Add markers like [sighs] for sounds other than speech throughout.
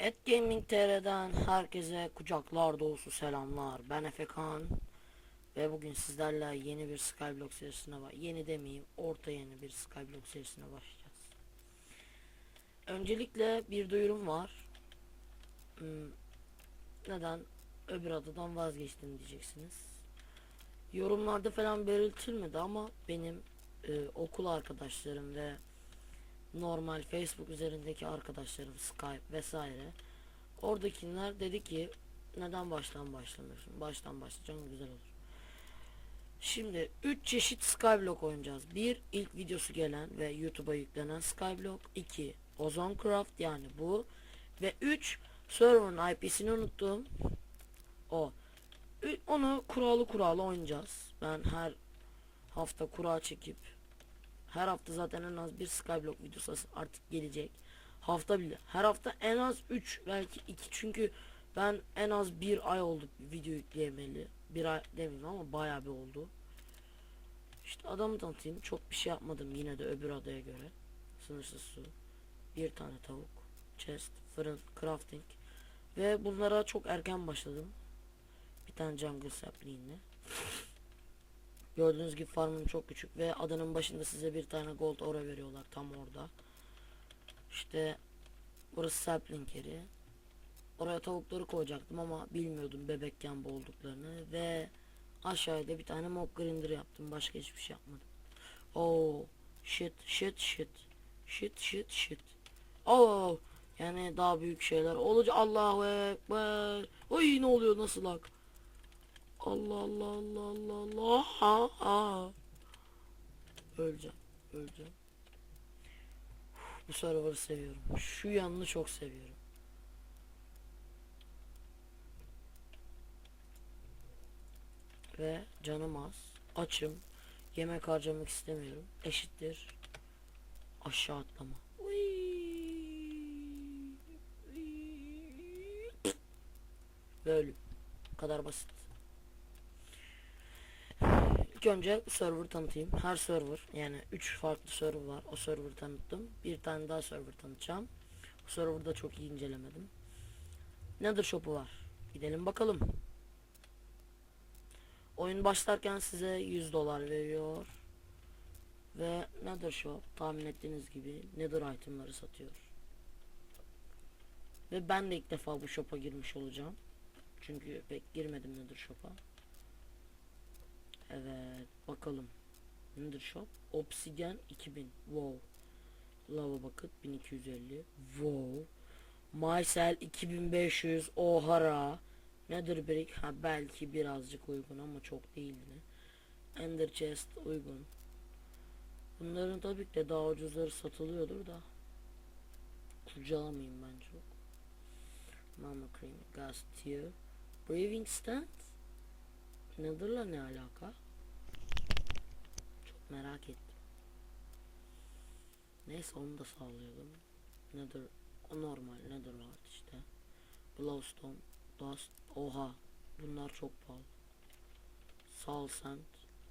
Et Gaming TR'den herkese kucaklar dolusu selamlar. Ben Efekan ve bugün sizlerle yeni bir Skyblock serisine var. Yeni demeyeyim, orta yeni bir Skyblock serisine başlayacağız. Öncelikle bir duyurum var. Hmm, neden öbür adadan vazgeçtim diyeceksiniz. Yorumlarda falan belirtilmedi ama benim e, okul arkadaşlarım ve normal Facebook üzerindeki arkadaşlarım Skype vesaire. Oradakiler dedi ki neden baştan başlamıyorsun? Baştan başlayacaksın güzel olur. Şimdi 3 çeşit Skyblock oynayacağız. Bir ilk videosu gelen ve YouTube'a yüklenen Skyblock. 2 Ozoncraft yani bu. Ve 3 server'ın IP'sini unuttum o. Onu kuralı kuralı oynayacağız. Ben her hafta kura çekip her hafta zaten en az bir Skyblock videosu artık gelecek. Hafta bile. Her hafta en az 3 belki 2 çünkü ben en az bir ay oldu video yükleyemeli. Bir ay demeyeyim ama bayağı bir oldu. İşte adamı tanıtayım. Çok bir şey yapmadım yine de öbür adaya göre. Sınırsız su. Bir tane tavuk. Chest, fırın, crafting. Ve bunlara çok erken başladım. Bir tane jungle sapling'le. Gördüğünüz gibi farmım çok küçük ve adanın başında size bir tane gold ora veriyorlar tam orada. İşte burası sapling yeri. Oraya tavukları koyacaktım ama bilmiyordum bebekken bu olduklarını ve aşağıda bir tane mob grinder yaptım. Başka hiçbir şey yapmadım. Oh shit shit shit shit shit shit. Oh yani daha büyük şeyler olacak. Allahu ekber. Oy ne oluyor nasıl lag? Allah Allah Allah Allah Allah ha ha. Öleceğim öleceğim. Bu server'ı seviyorum. Şu yanını çok seviyorum. Ve canım az. Açım. Yemek harcamak istemiyorum. Eşittir. Aşağı atlama. Bu kadar basit. İlk önce server tanıtayım. Her server yani 3 farklı server var. O server'ı tanıttım. Bir tane daha server tanıtacağım. O server'da çok iyi incelemedim. Nether shop'u var. Gidelim bakalım. Oyun başlarken size 100 dolar veriyor. Ve Nether shop tahmin ettiğiniz gibi Nether itemları satıyor. Ve ben de ilk defa bu shop'a girmiş olacağım. Çünkü pek girmedim Nether shop'a. Evet bakalım. Nether shop. Obsidian 2000. Wow. Lava bucket 1250. Wow. Mycel 2500. Ohara. Nether brick ha belki birazcık uygun ama çok değil yine. Ender chest uygun. Bunların tabii ki de daha ucuzları satılıyordur da. Kurcalamayayım ben çok. Mama cream, gas tier, breathing stand. Nether'la ne alaka? Çok merak ettim. Neyse onu da sağlayalım. Nether o normal Nether var işte. Glowstone, Dust, oha bunlar çok pahalı. Soul Sand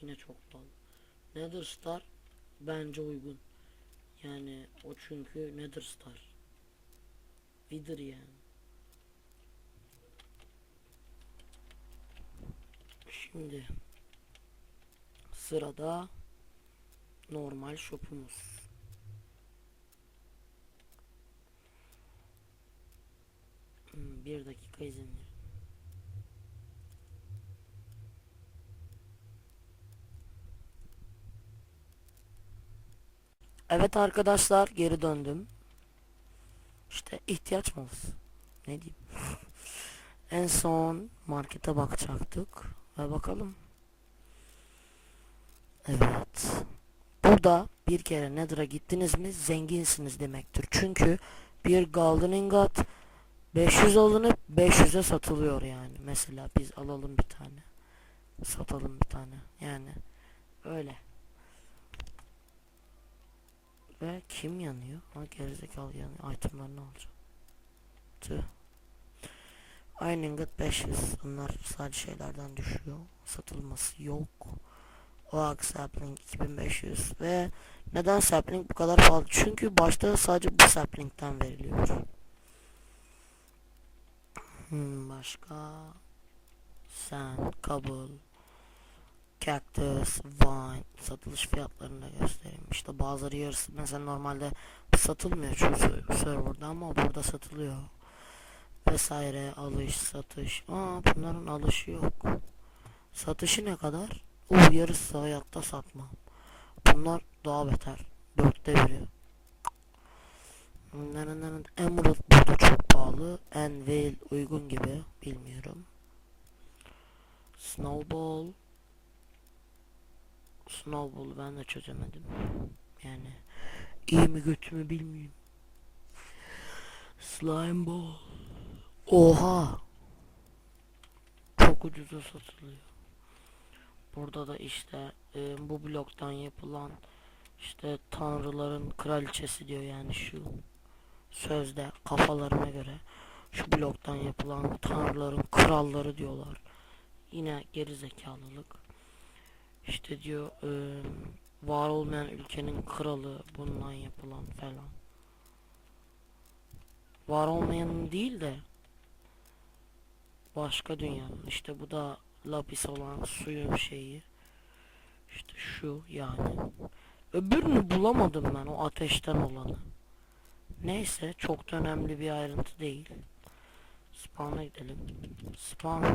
yine çok pahalı. Nether Star bence uygun. Yani o çünkü Nether Star. Wither yani. Şimdi sırada normal shopumuz. Hmm, bir dakika izin verin. Evet arkadaşlar geri döndüm. İşte ihtiyaç molası. Ne diyeyim? [laughs] en son markete bakacaktık. Ve bakalım. Evet. Burada bir kere Nether'a gittiniz mi zenginsiniz demektir. Çünkü bir Golden Ingot 500 alınıp 500'e satılıyor yani. Mesela biz alalım bir tane. Satalım bir tane. Yani öyle. Ve kim yanıyor? Ha gerizekalı yanıyor. Itemlarını alacağım. Tüh. Iron Ingot 500. Bunlar sadece şeylerden düşüyor. Satılması yok. Oak Sapling 2500 ve neden sapling bu kadar pahalı? Çünkü başta sadece bu sapling'den veriliyor. Hmm, başka sen kabul cactus vine satılış fiyatlarını da göstereyim işte bazıları yarısı mesela normalde satılmıyor çoğu ser- serverda ama burada satılıyor vesaire alış satış aa bunların alışı yok satışı ne kadar o yarısı hayatta satmam bunlar daha beter dörtte biri Bunların Emerald burada çok pahalı. Enveil uygun gibi. Bilmiyorum. Snowball. Snowball ben de çözemedim. Yani iyi mi kötü mü bilmiyorum. Slime ball. Oha. Çok ucuza satılıyor. Burada da işte e, bu bloktan yapılan işte tanrıların kraliçesi diyor yani şu sözde kafalarına göre şu bloktan yapılan tanrıların kralları diyorlar. Yine geri zekalılık. İşte diyor e, var olmayan ülkenin kralı bundan yapılan falan. Var olmayanın değil de başka dünyanın. İşte bu da lapis olan suyun şeyi. İşte şu yani. Öbürünü bulamadım ben o ateşten olanı. Neyse çok da önemli bir ayrıntı değil. Spawn'a gidelim. Spawn.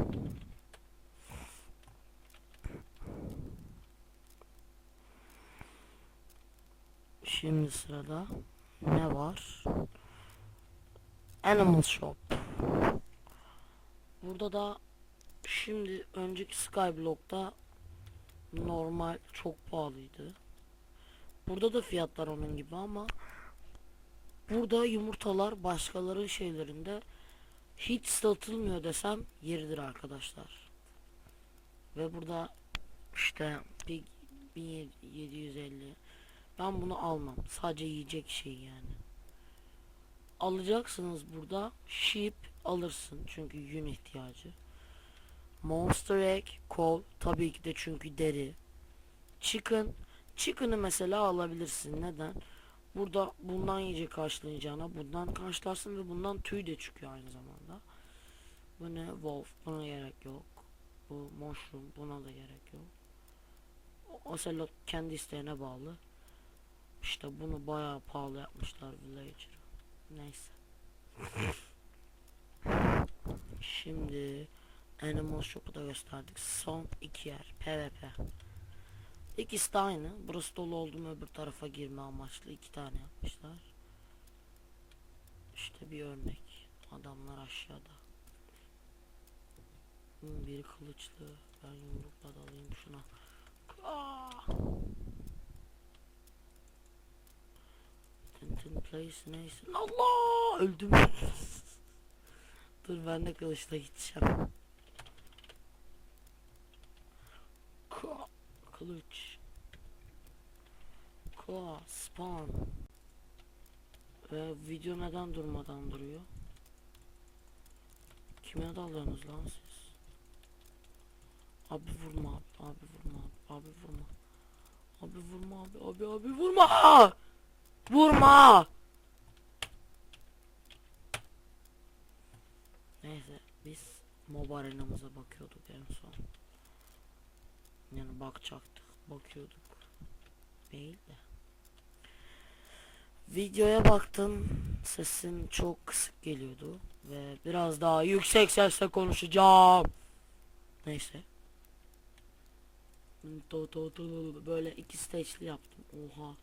Şimdi sırada ne var? Animal Shop. Burada da şimdi önceki Skyblock'ta normal çok pahalıydı. Burada da fiyatlar onun gibi ama burada yumurtalar başkaları şeylerinde hiç satılmıyor desem yeridir arkadaşlar. Ve burada işte bir 1750 ben bunu almam. Sadece yiyecek şey yani. Alacaksınız burada sheep alırsın çünkü yün ihtiyacı. Monster egg, kol tabii ki de çünkü deri. Chicken, chicken'ı mesela alabilirsin. Neden? Burada bundan yiyecek karşılayacağına bundan karşılarsın ve bundan tüy de çıkıyor aynı zamanda. Bu ne? Wolf. Buna gerek yok. Bu mushroom. Buna da gerek yok. Ocelot kendi isteğine bağlı. İşte bunu bayağı pahalı yapmışlar villager'ı. Neyse. [laughs] Şimdi Animal Shop'u da gösterdik. Son iki yer. PvP. İkisi de aynı. Burası dolu oldu mu öbür tarafa girme amaçlı iki tane yapmışlar. İşte bir örnek. Adamlar aşağıda. Hmm, biri kılıçlı. Ben yumrukla dalayım şuna. Aa! Tintin place neyse. Allah! Öldüm. Dur ben de kılıçla gideceğim. Ka kılıç. Ka spawn. Ee, video neden durmadan duruyor? Kime dalıyorsunuz lan siz? Abi vurma abi, abi vurma abi, abi vurma. Abi vurma abi, abi abi vurma! Vurma! Neyse biz mob arenamıza bakıyorduk en son. Yani bakacaktık, bakıyorduk. Değil de. Videoya baktım. Sesin çok kısık geliyordu ve biraz daha yüksek sesle konuşacağım. Neyse. Böyle iki stage'li yaptım. Oha.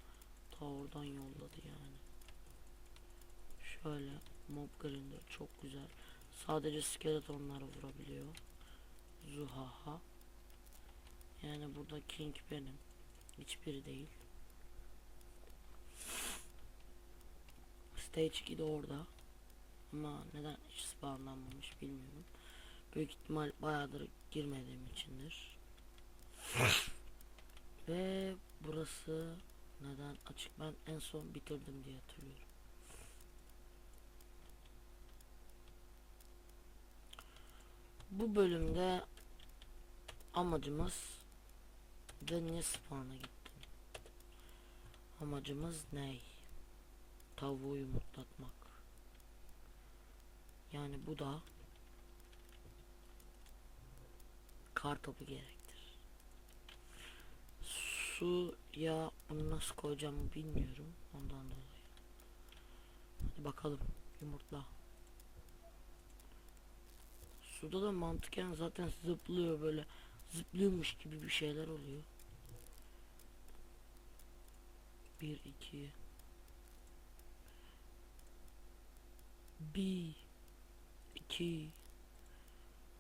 Ta oradan yolladı yani. Şöyle mob grinder çok güzel. Sadece skeletonları vurabiliyor. Zuhaha. Yani burada king benim. Hiçbiri değil. Stage 2 de orada. Ama neden hiç spawnlanmamış bilmiyorum. Büyük ihtimal bayağıdır girmediğim içindir. Ve burası neden açık ben en son bitirdim diye hatırlıyorum. Bu bölümde amacımız ve niye spawn'a gittim? Amacımız ne? Tavuğu yumurtlatmak. Yani bu da kar topu gerektir. Su ya bunu nasıl koyacağımı bilmiyorum ondan dolayı. Hadi bakalım yumurtla. Suda da mantıken zaten zıplıyor böyle. Zıplıyormuş gibi bir şeyler oluyor. Bir, iki. Bir. iki.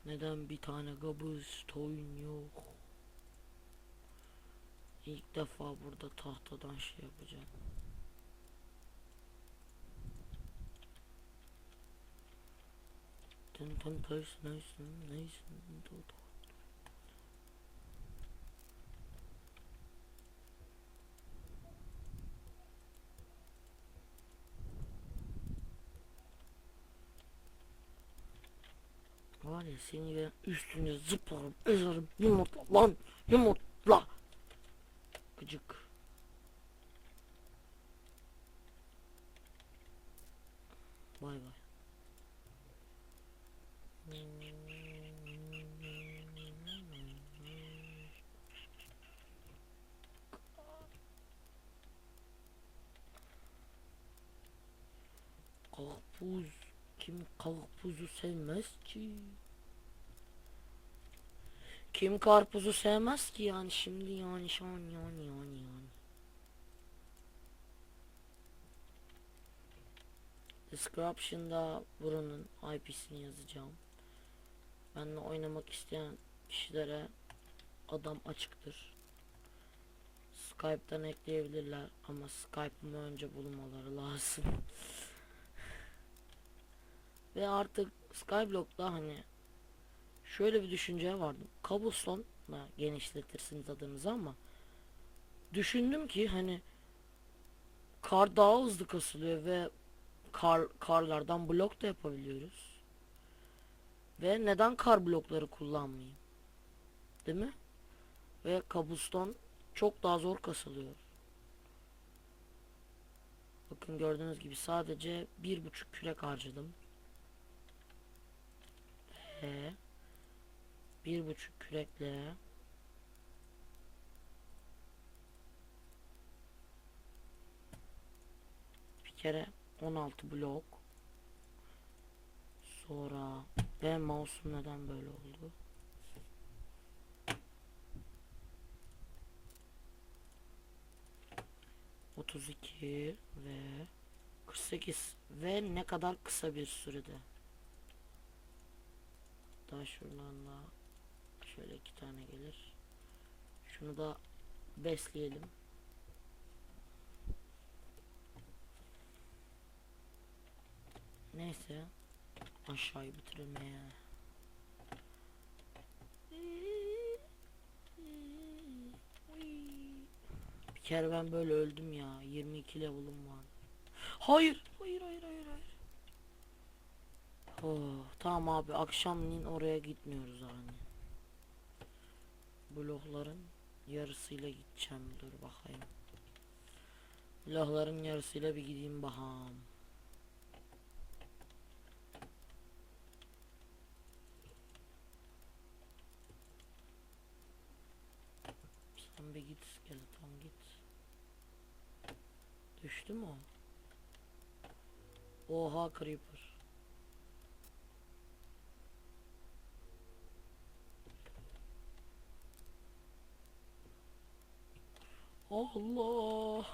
Neden bir tane kabız toyun yok? İlk defa burada tahtadan şey yapacağım. Ten ten nice nice nice Var ya seni ben üstüne zıplarım, ezerim, yumurtla lan, yumurtla. Gıcık. Bay bay. Karpuz kim karpuzu sevmez ki? Kim karpuzu sevmez ki yani şimdi yani şu an yani yani yani. Description'da buranın IP'sini yazacağım. Benimle oynamak isteyen kişilere adam açıktır. Skype'dan ekleyebilirler ama Skype'ımı önce bulmaları [laughs] lazım. Ve artık Skyblock'ta hani şöyle bir düşünce vardı. Cobblestone'la genişletirsiniz adınızı ama düşündüm ki hani kar daha hızlı kasılıyor ve kar karlardan blok da yapabiliyoruz. Ve neden kar blokları kullanmayayım? Değil mi? Ve cobblestone çok daha zor kasılıyor. Bakın gördüğünüz gibi sadece bir buçuk kürek harcadım. Ve bir buçuk kürekle bir kere 16 blok sonra ve mouse'um neden böyle oldu? Otuz iki ve 48 ve ne kadar kısa bir sürede? Daha şuradan da şöyle iki tane gelir. Şunu da besleyelim. Neyse. Aşağıyı bitirmeye. Bir kere ben böyle öldüm ya. 22 level'ım var. Hayır. Hayır hayır hayır hayır. Oh, tamam abi akşamleyin oraya gitmiyoruz hani. Blokların yarısıyla gideceğim. Dur bakayım. Blokların yarısıyla bir gideyim bakalım. Sen bir git skeleton git. Düştü mü o? Oha creeper. Allah.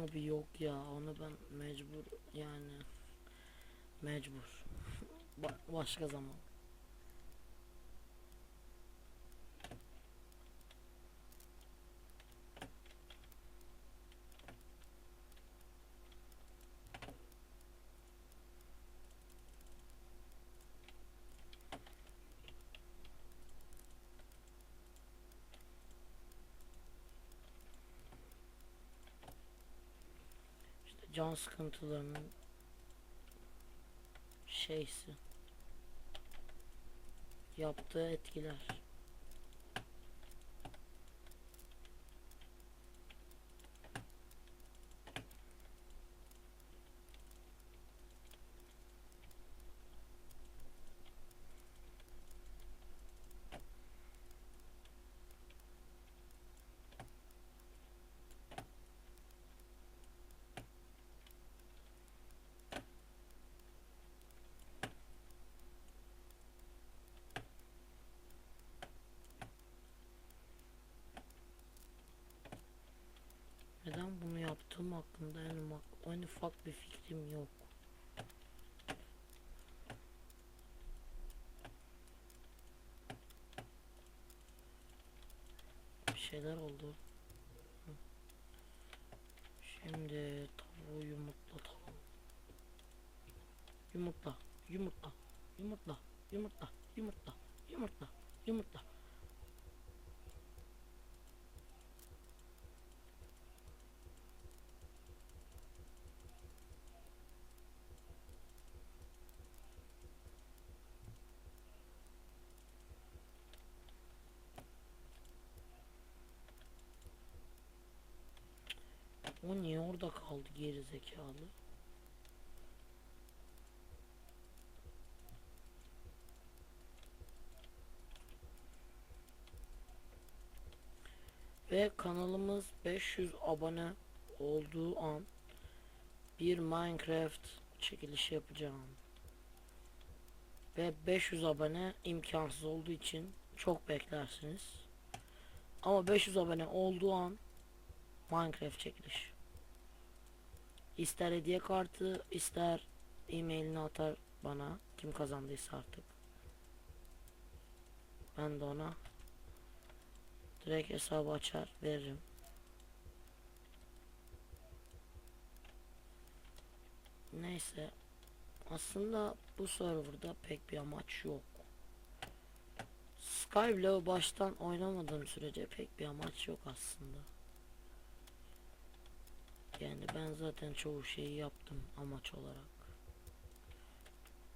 Abi yok ya onu ben mecbur yani mecbur [laughs] ba başka zaman. İşte can sıkıntılarının şeysi yaptığı etkiler. Yaptığım hakkında en, en ufak bir fikrim yok. Bir şeyler oldu. Şimdi tavuğu yumurtlatalım. Yumurtla, yumurtla, yumurtla, yumurtla, yumurtla, yumurtla, yumurtla. O niye orada kaldı geri zekalı? Ve kanalımız 500 abone olduğu an bir Minecraft çekilişi yapacağım. Ve 500 abone imkansız olduğu için çok beklersiniz. Ama 500 abone olduğu an Minecraft çekiliş. İster hediye kartı, ister e-mailini atar bana kim kazandıysa artık. Ben de ona direkt hesabı açar veririm. Neyse aslında bu serverda pek bir amaç yok. Skyblow baştan oynamadığım sürece pek bir amaç yok aslında. Yani ben zaten çoğu şeyi yaptım amaç olarak.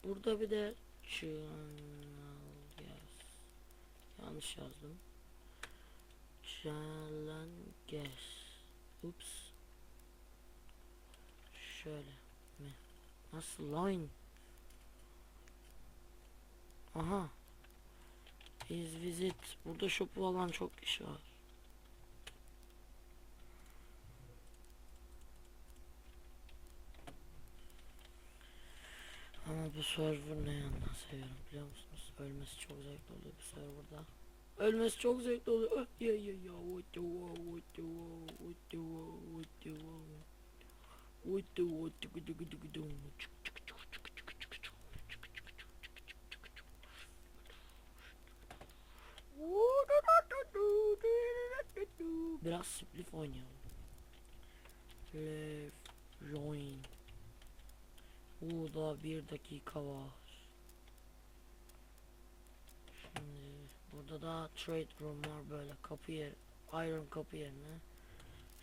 Burada bir de channel yes. Yanlış yazdım. Challenge. Ups. Şöyle mi? Nasıl line? Aha. Is visit. Burada shop'u alan çok kişi var. Ama bu server ne yandan seviyorum biliyor musunuz? Ölmesi çok zevkli oluyor bu serverda. Ölmesi çok zevkli oluyor. Ya ya ya what the wow what the wow what the wow what the wow what the wow what the wow what the wow Biraz spliff oynayalım. Left, join. Bu da bir dakika var. Şimdi burada da trade room var böyle kapı yer iron kapı yerine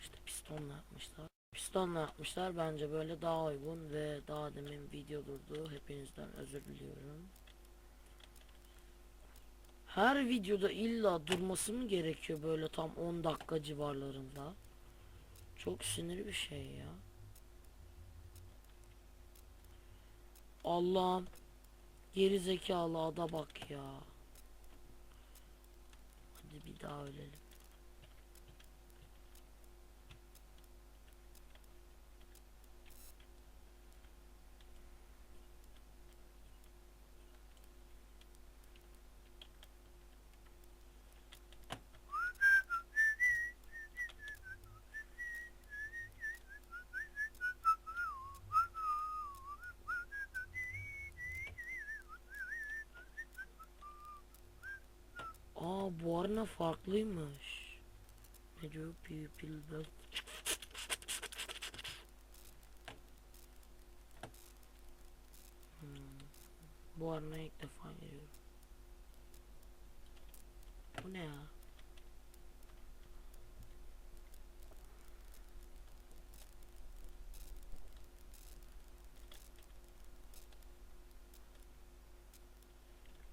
işte pistonla yapmışlar. Pistonla yapmışlar bence böyle daha uygun ve daha demin video durdu. Hepinizden özür diliyorum. Her videoda illa durması mı gerekiyor böyle tam 10 dakika civarlarında? Çok sinir bir şey ya. Allah'ım. Geri zekalı ada bak ya. Hadi bir daha ölelim. Arena farklıymış. Diyor people Hmm. Bu arena ilk defa geliyorum. Bu ne ya?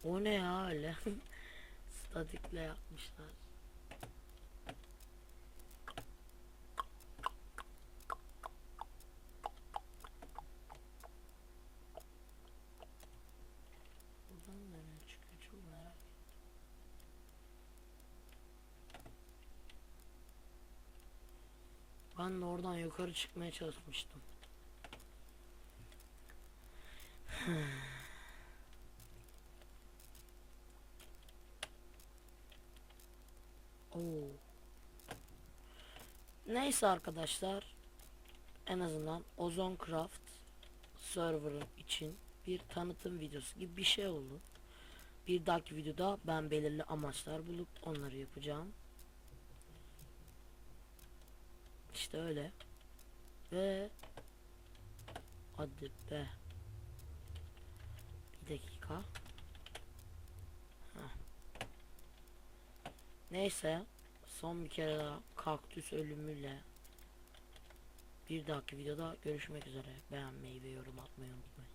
O ne ya öyle? [laughs] Statikle yapmışlar. Buradan nereye çıkıyor. Ben de oradan yukarı çıkmaya çalışmıştım. [sighs] Oo. Neyse arkadaşlar. en azından Ozon Craft server'ın için bir tanıtım videosu gibi bir şey oldu. Bir dahaki videoda ben belirli amaçlar bulup onları yapacağım. İşte öyle. Ve hadi be. Bir dakika. Heh. Neyse. Son bir kere daha kaktüs ölümüyle bir dahaki videoda görüşmek üzere. Beğenmeyi ve yorum atmayı unutmayın.